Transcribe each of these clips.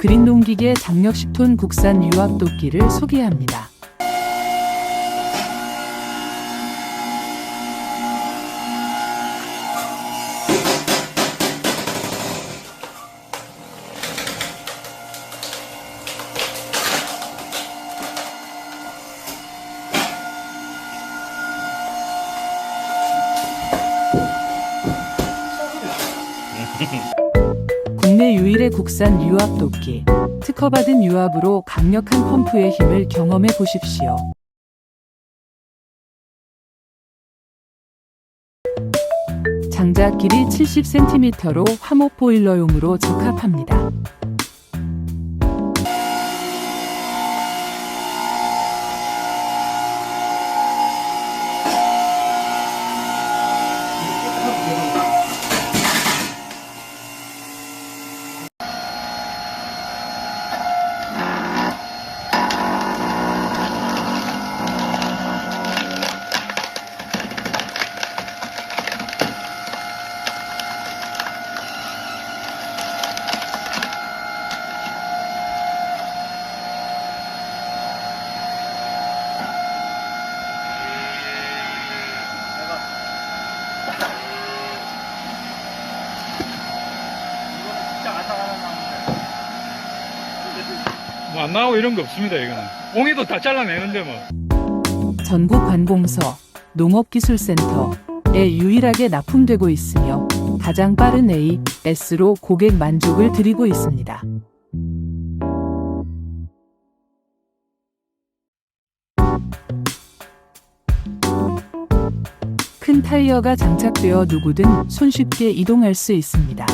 그린 농기계 장력 10톤 국산 유압 도끼를 소개합니다. 국내 유일의 국산 유압 도끼. 특허받은 유압으로 강력한 펌프의 힘을 경험해 보십시오. 장작 길이 70cm로 화목 보일러용으로 적합합니다. 뭐안 나오고 이런 거 없습니다 이거는 옹이도 다 잘라내는데 뭐 전국 관공서 농업기술센터에 유일하게 납품되고 있으며 가장 빠른 AS로 고객 만족을 드리고 있습니다. 큰 타이어가 장착되어 누구든 손쉽게 이동할 수 있습니다.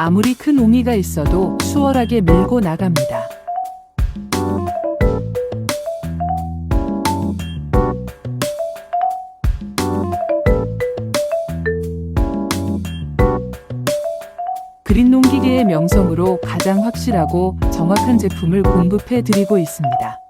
아무리 큰 옹이가 있어도 수월하게 밀고 나갑니다. 그린 농기계의 명성으로 가장 확실하고 정확한 제품을 공급해 드리고 있습니다.